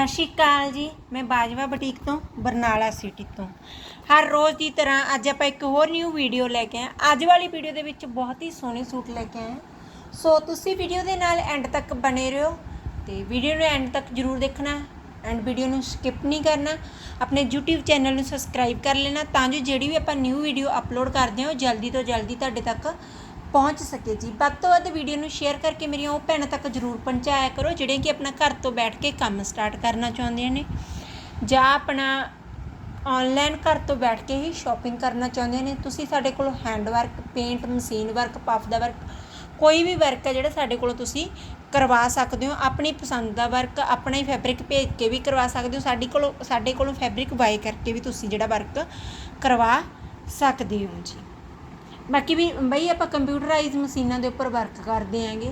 ਸਤਿ ਸ਼੍ਰੀ ਅਕਾਲ ਜੀ। ਮੈਂ ਬਾਜਵਾ ਬੁਟੀਕ ਤੋਂ, ਬਰਨਾਲਾ ਸਿਟੀ ਤੋਂ। ਹਰ ਰੋਜ਼ ਦੀ ਤਰ੍ਹਾਂ ਅੱਜ ਆਪਾਂ ਇੱਕ ਹੋਰ ਨਿਊ ਵੀਡੀਓ ਲੈ ਕੇ ਆਏ ਅੱਜ ਵਾਲੀ ਵੀਡੀਓ ਦੇ ਵਿੱਚ ਬਹੁਤ ਹੀ ਸੋਹਣੇ ਸੂਟ ਲੈ ਕੇ ਆਏ ਹਾਂ। ਸੋ ਤੁਸੀਂ ਵੀਡੀਓ ਦੇ ਨਾਲ ਐਂਡ ਤੱਕ ਬਣੇ ਰਹੋ ਤੇ ਵੀਡੀਓ ਨੂੰ ਐਂਡ ਤੱਕ ਜ਼ਰੂਰ ਦੇਖਣਾ ਐਂਡ ਵੀਡੀਓ ਨੂੰ ਸਕਿਪ ਨਹੀਂ ਕਰਨਾ। ਆਪਣੇ YouTube ਚੈਨਲ ਨੂੰ ਸਬਸਕ੍ਰਾਈਬ ਕਰ ਲੈਣਾ ਤਾਂ ਜੋ ਜਿਹੜੀ ਵੀ ਆਪਾਂ ਨਿਊ ਵੀਡੀਓ ਅਪਲੋਡ ਕਰਦੇ ਹਾਂ, ਉਹ ਜਲਦੀ ਤੋਂ ਜਲਦੀ ਤੁਹਾਡੇ ਤੱਕ ਪਹੁੰਚ ਸਕੇ ਜੀ। ਵੱਧ ਤੋਂ ਵੱਧ ਵੀਡੀਓ ਨੂੰ ਸ਼ੇਅਰ ਕਰਕੇ ਮੇਰੀਆਂ ਉਹ ਭੈਣਾਂ ਤੱਕ ਜਰੂਰ ਪਹੁੰਚਾਇਆ ਕਰੋ ਜਿਹੜੇ ਕਿ ਆਪਣਾ ਘਰ ਤੋਂ ਬੈਠ ਕੇ ਕੰਮ ਸਟਾਰਟ ਕਰਨਾ ਚਾਹੁੰਦੀਆਂ ਨੇ। ਜਾਂ ਆਪਣਾ ਆਨਲਾਈਨ ਘਰ ਤੋਂ ਬੈਠ ਕੇ ਹੀ ਸ਼ਾਪਿੰਗ ਕਰਨਾ ਚਾਹੁੰਦੇ ਨੇ। ਤੁਸੀਂ ਸਾਡੇ ਕੋਲ hand work paint machine work puff ਦਾ ਵਰਕ ਕੋਈ ਵੀ ਵਰਕ ਹੈ ਜਿਹੜਾ ਸਾਡੇ ਕੋਲੋਂ ਤੁਸੀਂ ਕਰਵਾ ਸਕਦੇ ਹੋ। ਆਪਣੀ ਪਸੰਦ ਦਾ ਵਰਕ ਆਪਣਾ ਹੀ ਫੈਬਰਿਕ ਭੇਜ ਕੇ ਵੀ ਕਰਵਾ ਸਕਦੇ ਹੋ। ਸਾਡੀ ਕੋਲੋਂ, ਸਾਡੇ ਕੋਲੋਂ ਫੈਬਰਿਕ ਬਾਈ ਕਰਕੇ ਵੀ ਤੁਸੀਂ ਜਿਹੜਾ ਵਰਕ ਕਰਵਾ ਸਕਦੇ ਹੋ ਜੀ। ਬਾਕੀ ਵੀ ਬਈ ਆਪਾਂ ਕੰਪਿਊਟਰਾਈਜ਼ ਮਸ਼ੀਨਾਂ ਦੇ ਉੱਪਰ ਵਰਕ ਕਰਦੇ ਆਂਗੇ।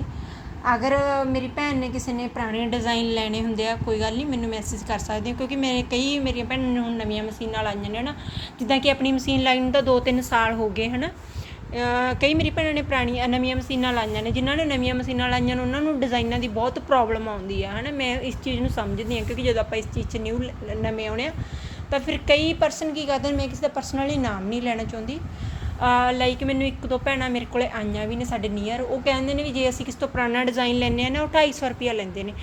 ਅਗਰ ਮੇਰੀ ਭੈਣ ਨੇ ਕਿਸੇ ਨੇ ਪੁਰਾਣੇ ਡਿਜ਼ਾਈਨ ਲੈਣੇ ਹੁੰਦੇ ਆ, ਕੋਈ ਗੱਲ ਨਹੀਂ, ਮੈਨੂੰ ਮੈਸੇਜ ਕਰ ਸਕਦੇ ਹੋ, ਕਿਉਂਕਿ ਮੇਰੇ ਕਈ ਮੇਰੀਆਂ ਭੈਣਾਂ ਨੇ ਹੁਣ ਨਵੀਆਂ ਮਸ਼ੀਨਾਂ ਲਾਈਆਂ ਨੇ ਨਾ, ਜਿੱਦਾਂ ਕਿ ਆਪਣੀ ਮਸ਼ੀਨ ਲਾਈਨ ਨੂੰ ਤਾਂ 2-3 ਸਾਲ ਹੋ ਗਏ, ਹਨਾ? ਅਹ ਕਈ ਮੇਰੀ ਭੈਣਾਂ ਨੇ ਪੁਰਾਣੀਆਂ ਨਵੀਆਂ ਮਸ਼ੀਨਾਂ ਲਾਈਆਂ ਨੇ, ਜਿਨ੍ਹਾਂ ਨੇ ਨਵੀਆਂ ਮਸ਼ੀਨਾਂ ਲਾਈਆਂ ਨੇ, ਉਹਨਾਂ ਨੂੰ ਡਿਜ਼ਾਈਨਾਂ ਦੀ ਬਹੁਤ ਪ੍ਰੋਬਲਮ ਆਉਂਦੀ ਆ, ਹਨਾ? ਮੈਂ ਇਸ ਚੀਜ਼ ਨੂੰ ਸਮਝਦੀ ਹਾਂ, ਕਿਉਂਕਿ ਜਦੋਂ ਆਪਾਂ ਇਸ ਚੀਜ਼ 'ਚ ਨਿਊ ਨਵੇਂ ਆਉਣੇ ਆ, ਤਾਂ ਫਿਰ ਕਈ ਪਰਸਨ ਕੀ ਕਰਦੇ ਨੇ, ਮੈਂ ਕਿਸੇ ਦਾ ਪਰਸਨਲੀ ਨਾਮ ਨਹੀਂ ਲੈਣਾ ਚਾਹੁੰਦੀ। ਲਾਈਕ ਮੈਨੂੰ ਇੱਕ ਦੋ ਭੈਣਾਂ ਮੇਰੇ ਕੋਲੇ ਆਈਆਂ ਵੀ ਨੇ ਸਾਡੇ ਨੀਅਰ ਉਹ ਕਹਿੰਦੇ ਨੇ ਵੀ ਜੇ ਅਸੀਂ ਕਿਸੇ ਤੋਂ ਪੁਰਾਣਾ ਡਿਜ਼ਾਈਨ ਲੈਂਦੇ ਆ ਨਾ, ਉਹ 250 ਰੁਪਿਆ ਲੈਂਦੇ ਨੇ।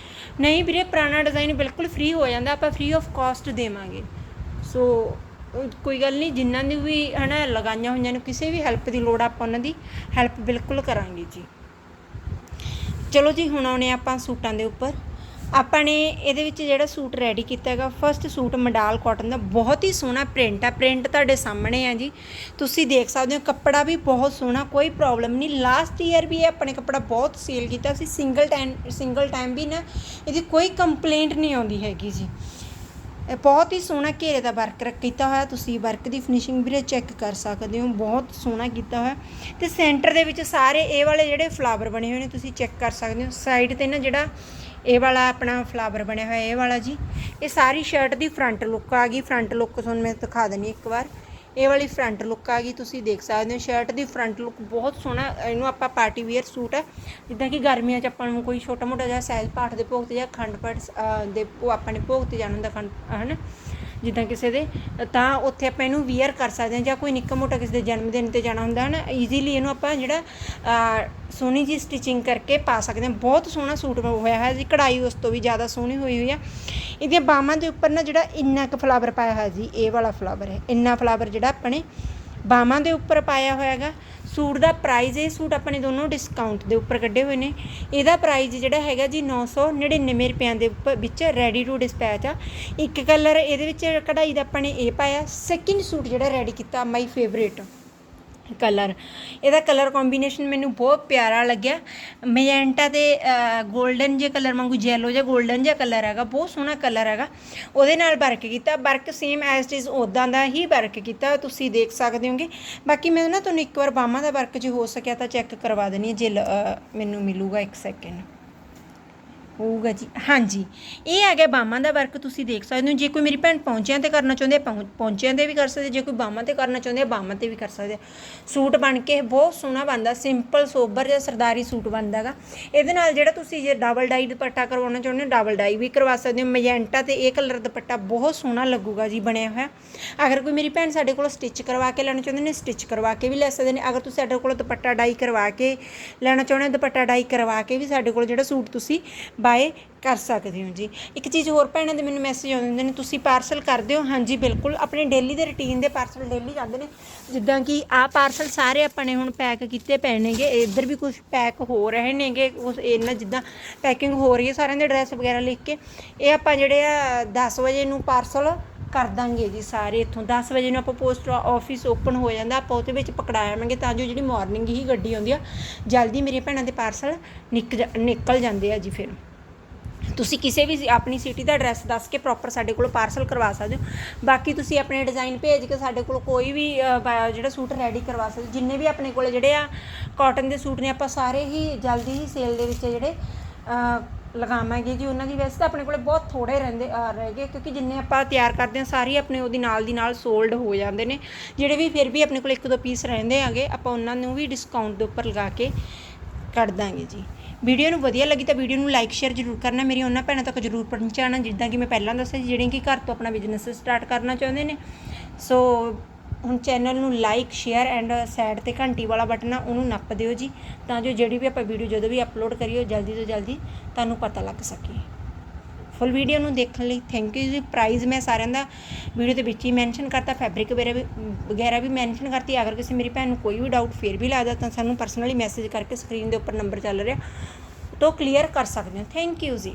ਨਹੀਂ ਵੀਰੇ, ਪੁਰਾਣਾ ਡਿਜ਼ਾਈਨ ਬਿਲਕੁਲ ਫ੍ਰੀ ਹੋ ਜਾਂਦਾ, ਆਪਾਂ ਫ੍ਰੀ ਆਫ ਕਾਸਟ ਦੇਵਾਂਗੇ। ਸੋ ਕੋਈ ਗੱਲ ਨਹੀਂ, ਜਿਨ੍ਹਾਂ ਦੀ ਵੀ, ਹਨਾ, ਲਗਾਈਆਂ ਹੋਈਆਂ ਨੇ, ਕਿਸੇ ਵੀ ਹੈਲਪ ਦੀ ਲੋੜ ਆਪਾਂ ਉਹਨਾਂ ਦੀ ਹੈਲਪ ਬਿਲਕੁਲ ਕਰਾਂਗੇ ਜੀ। ਚਲੋ ਜੀ, ਹੁਣ ਆਉਣੇ ਆਪਾਂ ਸੂਟਾਂ ਦੇ ਉੱਪਰ। ਆਪਾਂ ਨੇ ਇਹਦੇ ਵਿੱਚ ਜਿਹੜਾ ਸੂਟ ਰੈਡੀ ਕੀਤਾ ਹੈਗਾ ਫਰਸਟ ਸੂਟ ਮੰਡਾਲ ਕਾਟਨ ਦਾ ਬਹੁਤ ਹੀ ਸੋਹਣਾ ਪ੍ਰਿੰਟ ਆ। ਪ੍ਰਿੰਟ ਤੁਹਾਡੇ ਸਾਹਮਣੇ ਆ ਜੀ। ਤੁਸੀਂ ਦੇਖ ਸਕਦੇ ਹੋ, ਕੱਪੜਾ ਵੀ ਬਹੁਤ ਸੋਹਣਾ, ਕੋਈ ਪ੍ਰੋਬਲਮ ਨਹੀਂ। ਲਾਸਟ ਈਅਰ ਵੀ ਇਹ ਆਪਣੇ ਕੱਪੜਾ ਬਹੁਤ ਸੇਲ ਕੀਤਾ ਸੀ। ਸਿੰਗਲ ਟਾਈਮ ਸਿੰਗਲ ਟਾਈਮ ਵੀ ਨਾ, ਇਹਦੀ ਕੋਈ ਕੰਪਲੇਂਟ ਨਹੀਂ ਆਉਂਦੀ ਹੈਗੀ ਜੀ। ਇਹ ਬਹੁਤ ਹੀ ਸੋਹਣਾ ਘੇਰੇ ਦਾ ਵਰਕ ਰ- ਕੀਤਾ ਹੋਇਆ। ਤੁਸੀਂ ਵਰਕ ਦੀ ਫਿਨਿਸ਼ਿੰਗ ਵੀਰੇ ਚੈੱਕ ਕਰ ਸਕਦੇ ਹੋ। ਬਹੁਤ ਸੋਹਣਾ ਕੀਤਾ ਹੋਇਆ। ਤੇ ਸੈਂਟਰ ਦੇ ਵਿੱਚ ਸਾਰੇ ਇਹ ਵਾਲੇ ਜਿਹੜੇ ਫਲਾਵਰ ਬਣੇ ਹੋਏ ਨੇ, ਤੁਸੀਂ ਚੈੱਕ ਕਰ ਸਕਦੇ ਹੋ। ਸਾਈਡ ਤੇ ਨਾ ਜਿਹੜਾ ਇਹ ਵਾਲਾ ਆਪਣਾ ਫਲਾਵਰ ਬਣਿਆ ਹੋਇਆ, ਇਹ ਵਾਲਾ ਜੀ। ਇਹ ਸਾਰੀ ਸ਼ਰਟ ਦੀ ਫਰੰਟ ਲੁੱਕ ਆ ਗਈ। ਫਰੰਟ ਲੁੱਕ ਤੁਹਾਨੂੰ ਮੈਂ ਦਿਖਾ ਦਿੰਨੀ ਇੱਕ ਵਾਰ। ਇਹ ਵਾਲੀ ਫਰੰਟ ਲੁੱਕ ਆ ਗਈ, ਤੁਸੀਂ ਦੇਖ ਸਕਦੇ ਹੋ। ਸ਼ਰਟ ਦੀ ਫਰੰਟ ਲੁੱਕ ਬਹੁਤ ਸੋਹਣਾ, ਇਹਨੂੰ ਆਪਾਂ ਪਾਰਟੀ ਵੇਅਰ ਸੂਟ ਹੈ ਜਿੱਦਾਂ ਕਿ ਗਰਮੀਆਂ 'ਚ ਆਪਾਂ ਨੂੰ ਕੋਈ ਛੋਟਾ ਮੋਟਾ ਜਿਹਾ ਸਹਿਜ ਪਾਠ ਦੇ ਭੋਗ ਤੇ ਜਾਂ ਖੰਡ ਪਾਠ ਦੇ ਉਹ ਆਪਾਂ ਨੇ ਭੋਗ ਤੇ ਜਾਣਾ ਹੁੰਦਾ ਅਖੰਡ ਹਨ? ਜਿੱਦਾਂ ਕਿਸੇ ਦੇ, ਤਾਂ ਉੱਥੇ ਆਪਾਂ ਇਹਨੂੰ ਵੀਅਰ ਕਰ ਸਕਦੇ ਹਾਂ ਜਾਂ ਕੋਈ ਨਿੱਕਾ ਮੋਟਾ ਕਿਸੇ ਦੇ ਜਨਮ ਦਿਨ ਤੇ ਜਾਣਾ ਹੁੰਦਾ ਹੈ ਨਾ ਈਜ਼ੀਲੀ ਇਹਨੂੰ ਆਪਾਂ ਜਿਹੜਾ ਸੋਹਣੀ ਜੀ ਸਟਿਚਿੰਗ ਕਰਕੇ ਪਾ ਸਕਦੇ ਹਾਂ। ਬਹੁਤ ਸੋਹਣਾ ਸੂਟ ਹੋਇਆ ਹੈ ਜੀ, ਕਢਾਈ ਉਸ ਤੋਂ ਵੀ ਜ਼ਿਆਦਾ ਸੋਹਣੀ ਹੋਈ ਹੋਈ ਆ। ਇਹਦੀਆਂ ਬਾਹਾਂ ਦੇ ਉੱਪਰ ਨਾ ਜਿਹੜਾ ਇੰਨਾ ਕੁ ਫਲਾਵਰ ਪਾਇਆ ਹੋਇਆ ਜੀ, ਇਹ ਵਾਲਾ ਫਲਾਵਰ ਹੈ। ਇੰਨਾ ਫਲਾਵਰ ਜਿਹੜਾ ਆਪਣੇ ਬਾਹਾਂ ਦੇ ਉੱਪਰ ਪਾਇਆ ਹੋਇਆ ਹੈਗਾ। ਸੂਟ ਦਾ ਪ੍ਰਾਈਜ਼ ਇਹ ਸੂਟ ਆਪਣੇ ਦੋਨੋਂ ਡਿਸਕਾਊਂਟ ਦੇ ਉੱਪਰ ਕੱਢੇ ਹੋਏ ਨੇ। ਇਹਦਾ ਪ੍ਰਾਈਜ਼ ਜਿਹੜਾ ਹੈਗਾ ਜੀ 999 ਰੁਪਿਆਂ ਦੇ ਉੱਪਰ ਵਿੱਚ ਰੈਡੀ ਟੂ ਡਿਸਪੈਚ ਆ। ਇੱਕ ਕਲਰ ਇਹਦੇ ਵਿੱਚ ਕਢਾਈ ਦਾ ਆਪਾਂ ਨੇ ਇਹ ਪਾਇਆ। ਸੈਕਿੰਡ ਸੂਟ ਜਿਹੜਾ ਰੈਡੀ ਕੀਤਾ ਮਾਈ ਫੇਵਰੇਟ ਕਲਰ। ਇਹਦਾ ਕਲਰ ਕੰਬੀਨੇਸ਼ਨ ਮੈਨੂੰ ਬਹੁਤ ਪਿਆਰਾ ਲੱਗਿਆ। ਮੈਜੈਂਟਾ ਤੇ 골ਡਨ ਜੇ ਕਲਰ ਵਾਂਗੂ ਜੈਲੋ ਜਾਂ 골ਡਨ ਜਿਹਾ ਕਲਰ ਹੈਗਾ, ਬਹੁਤ ਸੋਹਣਾ ਕਲਰ ਹੈਗਾ। ਉਹਦੇ ਨਾਲ ਵਰਕ ਕੀਤਾ, work same as it is ਉਦਾਂ ਦਾ ਹੀ ਵਰਕ ਕੀਤਾ, ਤੁਸੀਂ ਦੇਖ ਸਕਦੇ ਹੋਗੇ। ਬਾਕੀ ਮੈਂ ਨਾ ਤੁਹਾਨੂੰ ਇੱਕ ਵਾਰ ਬਾਹਾਂ ਦਾ ਵਰਕ ਜੇ ਹੋ ਸਕਿਆ ਤਾਂ ਚੈੱਕ ਕਰਵਾ ਦੇਣੀ ਹੈ ਜੇ ਲ- ਮੈਨੂੰ ਮਿਲੂਗਾ ਇੱਕ ਸੈਕਿੰਡ ਹੋਊਗਾ ਜੀ। ਹਾਂਜੀ। ਇਹ ਆ ਗਿਆ ਬਾਹਾਂ ਦਾ ਵਰਕ, ਤੁਸੀਂ ਦੇਖ ਸਕਦੇ ਹੋ। ਜੇ ਕੋਈ ਮੇਰੀ ਭੈਣ ਪਹੁੰਚਿਆਂ ਤੇ ਕਰਨਾ ਚਾਹੁੰਦੇ ਆ ਪਹੁੰਚਿਆਂ ਤੇ ਵੀ ਕਰ ਸਕਦੇ ਜੇ ਕੋਈ ਬਾਹਾਂ ਤੇ ਕਰਨਾ ਚਾਹੁੰਦੇ ਆ ਬਾਹਾਂ ਤੇ ਵੀ ਕਰ ਸਕਦੇ ਸੂਟ ਬਣ ਕੇ ਬਹੁਤ ਸੋਹਣਾ ਬਣਦਾ। ਸਿੰਪਲ, ਸੋਬਰ ਜਿਹਾ ਸਰਦਾਰੀ ਸੂਟ ਬਣਦਾਗਾ ਇਹਦੇ ਨਾਲ ਜਿਹੜਾ ਤੁਸੀਂ ਜੇ ਡਬਲ ਡਾਈ ਦੁਪੱਟਾ ਕਰਵਾਉਣਾ ਚਾਹੁੰਦੇ ਹੋ, ਡਬਲ ਡਾਈ ਵੀ ਕਰਵਾ ਸਕਦੇ ਹੋ। ਮੈਜੈਂਟਾ ਤੇ ਇਹ ਕਲਰ ਦੁਪੱਟਾ ਬਹੁਤ ਸੋਹਣਾ ਲੱਗੂਗਾ ਜੀ, ਬਣਿਆ ਹੋਇਆ। ਅਗਰ ਕੋਈ ਮੇਰੀ ਭੈਣ ਸਾਡੇ ਕੋਲ ਸਟਿਚ ਕਰਵਾ ਕੇ ਲੈਣਾ ਚਾਹੁੰਦੇ ਨੇ, ਸਟਿਚ ਕਰਵਾ ਕੇ ਵੀ ਲੈ ਸਕਦੇ ਨੇ। ਅਗਰ ਤੁਸੀਂ ਸਾਡੇ ਕੋਲ ਦੁਪੱਟਾ ਡਾਈ ਕਰਵਾ ਕੇ ਲੈਣਾ ਚਾਹੁੰਦੇ ਹੋ, ਦੁਪੱਟਾ ਡਾਈ ਕਰਵਾ ਕੇ ਵੀ ਸਾਡੇ ਕੋਲ ਜਿਹੜਾ ਸੂਟ ਤੁਸੀਂ ਬਾਏ ਕਰ ਸਕਦੇ ਹੋ ਜੀ। ਇੱਕ ਚੀਜ਼ ਹੋਰ ਭੈਣਾਂ ਦੇ ਮੈਨੂੰ ਮੈਸੇਜ ਆਉਂਦੇ ਹੁੰਦੇ ਨੇ, ਤੁਸੀਂ ਪਾਰਸਲ ਕਰਦੇ ਹੋ? ਹਾਂਜੀ, ਬਿਲਕੁਲ। ਆਪਣੇ ਡੇਲੀ ਦੇ ਰੁਟੀਨ ਦੇ ਪਾਰਸਲ ਡੇਲੀ ਜਾਂਦੇ ਨੇ। ਜਿੱਦਾਂ ਕਿ ਆਹ ਪਾਰਸਲ ਸਾਰੇ ਆਪਾਂ ਨੇ ਹੁਣ ਪੈਕ ਕੀਤੇ ਪਏ ਨੇਗੇ। ਇੱਧਰ ਵੀ ਕੁਝ ਪੈਕ ਹੋ ਰਹੇ ਨੇਗੇ। ਉਸ ਇਹਨਾਂ ਜਿੱਦਾਂ ਪੈਕਿੰਗ ਹੋ ਰਹੀ ਹੈ ਸਾਰਿਆਂ ਦੇ ਐਡਰੈਸ ਵਗੈਰਾ ਲਿਖ ਕੇ। ਇਹ ਆਪਾਂ ਜਿਹੜੇ ਆ 10 ਵਜੇ ਨੂੰ ਪਾਰਸਲ ਕਰ ਦਾਂਗੇ ਜੀ ਸਾਰੇ ਇੱਥੋਂ। 10 ਵਜੇ ਨੂੰ ਆਪਾਂ ਪੋਸਟ ਆਫਿਸ ਓਪਨ ਹੋ ਜਾਂਦਾ। ਆਪਾਂ ਉਹਦੇ ਵਿੱਚ ਪਕੜਾ ਆਵਾਂਗੇ ਤਾਂ ਜੋ ਜਿਹੜੀ ਮਾਰਨਿੰਗ ਹੀ ਗੱਡੀ ਆਉਂਦੀ ਆ, ਜਲਦੀ ਮੇਰੇ ਭੈਣਾਂ ਦੇ ਪਾਰਸਲ ਨਿਕਲ ਜਾਂਦੇ ਆ ਜੀ ਫਿਰ। ਤੁਸੀਂ ਕਿਸੇ ਵੀ ਆਪਣੀ ਸਿਟੀ ਦਾ ਐਡਰੈਸ ਦੱਸ ਕੇ ਪ੍ਰੋਪਰ ਸਾਡੇ ਕੋਲ ਪਾਰਸਲ ਕਰਵਾ ਸਕਦੇ ਹੋ। ਬਾਕੀ ਤੁਸੀਂ ਆਪਣੇ ਡਿਜ਼ਾਈਨ ਭੇਜ ਕੇ ਸਾਡੇ ਕੋਲ ਕੋਈ ਵੀ ਜਿਹੜਾ ਸੂਟ ਰੈਡੀ ਕਰਵਾ ਸਕਦੇ ਜਿੰਨੇ ਵੀ ਆਪਣੇ ਕੋਲ ਜਿਹੜੇ ਆ ਕਾਟਨ ਦੇ ਸੂਟ ਨੇ, ਆਪਾਂ ਸਾਰੇ ਹੀ ਜਲਦੀ ਹੀ ਸੇਲ ਦੇ ਵਿੱਚ ਜਿਹੜੇ ਲਗਾਵਾਂਗੇ ਜੀ। ਉਹਨਾਂ ਦੀ ਵੈਸੇ ਤਾਂ ਆਪਣੇ ਕੋਲੇ ਬਹੁਤ ਥੋੜੇ ਰਹਿੰਦੇ ਰਹਿ ਗਏ। ਕਿਉਂਕਿ ਜਿੰਨੇ ਆਪਾਂ ਤਿਆਰ ਕਰਦੇ ਹਾਂ, ਸਾਰੇ ਆਪਣੇ ਉਹਦੀ ਨਾਲ ਦੀ ਨਾਲ ਸੋਲਡ ਹੋ ਜਾਂਦੇ ਨੇ। ਜਿਹੜੇ ਵੀ ਫਿਰ ਵੀ ਆਪਣੇ ਕੋਲ ਇੱਕ ਦੋ ਪੀਸ ਰਹਿੰਦੇ ਆਗੇ ਆਪਾਂ ਉਹਨਾਂ ਨੂੰ ਵੀ ਡਿਸਕਾਊਂਟ ਦੇ ਉੱਪਰ ਲਗਾ ਕੇ ਕੱਢ ਦਾਂਗੇ ਜੀ। ਵੀਡੀਓ ਨੂੰ ਵਧੀਆ ਲੱਗੀ ਤਾਂ ਵੀਡੀਓ ਨੂੰ ਲਾਈਕ ਸ਼ੇਅਰ ਜ਼ਰੂਰ ਕਰਨਾ। ਮੇਰੀ ਉਹਨਾਂ ਭੈਣਾਂ ਤੱਕ ਜ਼ਰੂਰ ਪਹੁੰਚਾਉਣਾ, ਜਿੱਦਾਂ ਕਿ ਮੈਂ ਪਹਿਲਾਂ ਦੱਸਿਆ ਸੀ ਜਿਹੜੀਆਂ ਕਿ ਘਰ ਤੋਂ ਆਪਣਾ ਬਿਜ਼ਨਸ ਸਟਾਰਟ ਕਰਨਾ ਚਾਹੁੰਦੇ ਨੇ। ਸੋ ਹੁਣ ਚੈਨਲ ਨੂੰ ਲਾਈਕ ਸ਼ੇਅਰ ਐਂਡ ਸਾਈਡ ਤੇ ਘੰਟੀ ਵਾਲਾ ਬਟਨ ਆ, ਉਹਨੂੰ ਨੱਪ ਦਿਓ ਜੀ, ਤਾਂ ਜੋ ਜਿਹੜੀ ਵੀ ਆਪਾਂ ਵੀਡੀਓ ਜਦੋਂ ਵੀ ਅਪਲੋਡ ਕਰੀਏ ਜਲਦੀ ਤੋਂ ਜਲਦੀ ਤੁਹਾਨੂੰ ਪਤਾ ਲੱਗ ਸਕੇ। ਫੁੱਲ ਵੀਡੀਓ ਨੂੰ ਦੇਖਣ ਲਈ ਥੈਂਕ ਯੂ ਜੀ ਪ੍ਰਾਈਜ਼ ਮੈਂ ਸਾਰਿਆਂ ਦਾ ਵੀਡੀਓ ਦੇ ਵਿੱਚ ਹੀ ਮੈਂਸ਼ਨ ਕਰਤਾ ਫੈਬਰਿਕ ਵਗੈਰਾ ਵੀ ਵਗੈਰਾ ਵੀ ਮੈਂਸ਼ਨ ਕਰਤੀ। ਅਗਰ ਕਿਸੇ ਮੇਰੀ ਭੈਣ ਨੂੰ ਕੋਈ ਵੀ ਡਾਊਟ ਫੇਰ ਵੀ ਲੱਗਦਾ, ਤਾਂ ਸਾਨੂੰ ਪਰਸਨਲੀ ਮੈਸੇਜ ਕਰਕੇ ਸਕਰੀਨ ਦੇ ਉੱਪਰ ਨੰਬਰ ਚੱਲ ਰਿਹਾ। ਤੋਂ ਕਲੀਅਰ ਕਰ ਸਕਦੇ ਹੋ। ਥੈਂਕ ਯੂ ਜੀ।